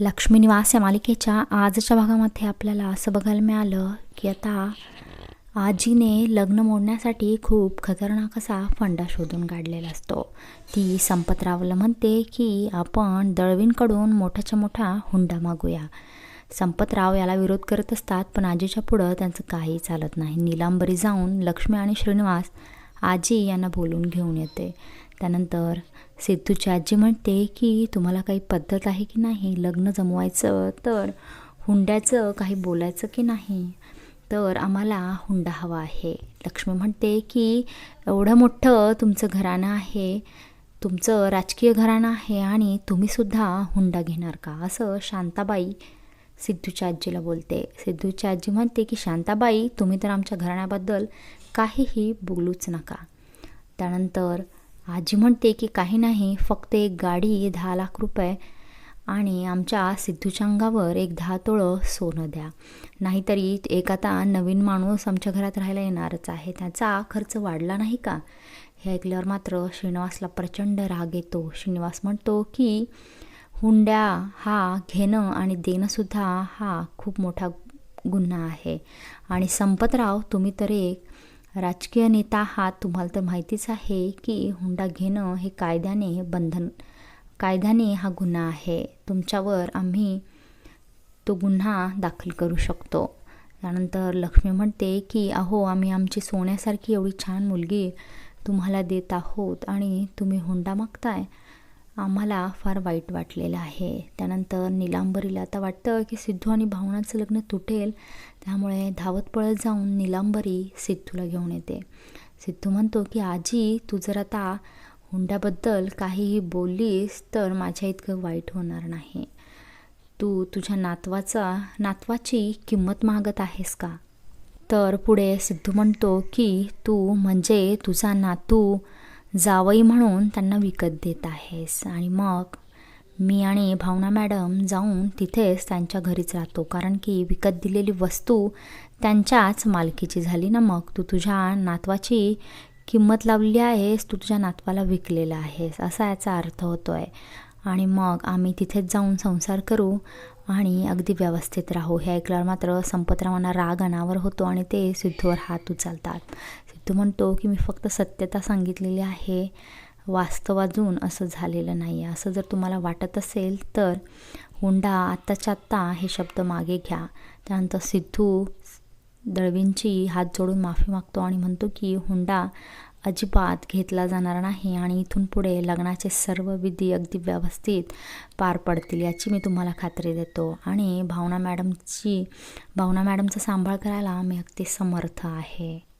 लक्ष्मी निवास या मालिकेच्या आजच्या भागामध्ये आपल्याला असं बघायला मिळालं की आता आजीने लग्न मोडण्यासाठी खूप खतरनाक असा फंडा शोधून काढलेला असतो. ती संपतरावला म्हणते की आपण दळवींकडून मोठ्याच्या मोठा हुंडा मागूया. संपतराव याला विरोध करत असतात पण आजीच्या पुढं त्यांचं काही चालत नाही. निलांबरी जाऊन लक्ष्मी आणि श्रीनिवास आजी यांना बोलून घेऊन येते. त्यानंतर सिद्धूची आजी म्हणते की तुम्हाला काही पद्धत आहे की नाही? लग्न जमवायचं तर हुंड्याचं काही बोलायचं की नाही? तर आम्हाला हुंडा हवा आहे. लक्ष्मी म्हणते की एवढं मोठं तुमचं घराणं आहे तुमचं राजकीय घराणं आहे आणि तुम्हीसुद्धा हुंडा घेणार का? असं शांताबाई सिद्धूच्या आजीला बोलते. सिद्धूची आजी म्हणते की शांताबाई तुम्ही तर आमच्या घराण्याबद्दल काहीही बोलूच नका. त्यानंतर आजी म्हणते की काही नाही फक्त एक गाडी दहा लाख रुपये आणि आमच्या सिद्धूच्या अंगावर एक दहा तोळं सोनं द्या. नाहीतरी एक आता नवीन माणूस आमच्या घरात राहायला येणारच आहे. त्याचा खर्च वाढला नाही का? हे ऐकल्यावर मात्र श्रीनिवासला प्रचंड राग येतो. श्रीनिवास म्हणतो की हुंड्या हा घेणं आणि देणंसुद्धा हा खूप मोठा गुन्हा आहे. आणि संपतराव तुम्ही तर एक राजकीय नेता हा तुम्हाला तर माहितीच आहे की हुंडा घेणं हे कायद्याने बंधन कायद्याने हा गुन्हा आहे. तुमच्यावर आम्ही तो गुन्हा दाखल करू शकतो. त्यानंतर लक्ष्मी म्हणते की अहो आम्ही आमची सोन्यासारखी एवढी छान मुलगी तुम्हाला देत आहोत आणि तुम्ही हुंडा मागताय. आम्हाला फार वाईट वाटलेलं आहे. त्यानंतर निलांबरीला आता वाटतं की सिद्धू आणि भावनाचं लग्न तुटेल. त्यामुळे धावत पळत जाऊन निलांबरी सिद्धूला घेऊन येते. सिद्धू म्हणतो की आजी तू जर आता हुंड्याबद्दल काहीही बोललीस तर माझ्या इतकं वाईट होणार नाही. तू तुझ्या नातवाचा नातवाची किंमत मागत आहेस का? तर पुढे सिद्धू म्हणतो की तू म्हणजे तुझा नातू जावई म्हणून त्यांना विकत देत आहेस. आणि मग मी आणि भावना मॅडम जाऊन तिथेच त्यांच्या घरीच राहतो. कारण की विकत दिलेली वस्तू त्यांच्याच मालकीची झाली ना मग. तू तुझ्या नातवाची किंमत लावली आहेस तू तुझ्या नातवाला विकलेला आहेस. असा याचा अर्थ होतो आहे आणि मग आम्ही तिथेच जाऊन संसार करू आणि अगदी व्यवस्थित राहू. हे ऐकल्यावर मात्र संपतरावांना राग अनावर होतो आणि ते सिद्धूवर हात उचलतात. सिद्धू म्हणतो की मी फक्त सत्यता सांगितलेली आहे वास्तवाजून असं झालेलं नाही आहे असं जर तुम्हाला वाटत असेल तर हुंडा आत्ताच्या आत्ता हे शब्द मागे घ्या. त्यानंतर सिद्धू दळवींची हात जोडून माफी मागतो आणि म्हणतो की हुंडा अजिबात घेतला जाणार नाही आणि इथून पुढे लग्नाचे सर्व विधी अगदी व्यवस्थित पार पडतील याची मी तुम्हाला खात्री देतो. आणि भावना मॅडमची भावना मॅडमचा सांभाळ करायला मी अगदी समर्थ आहे.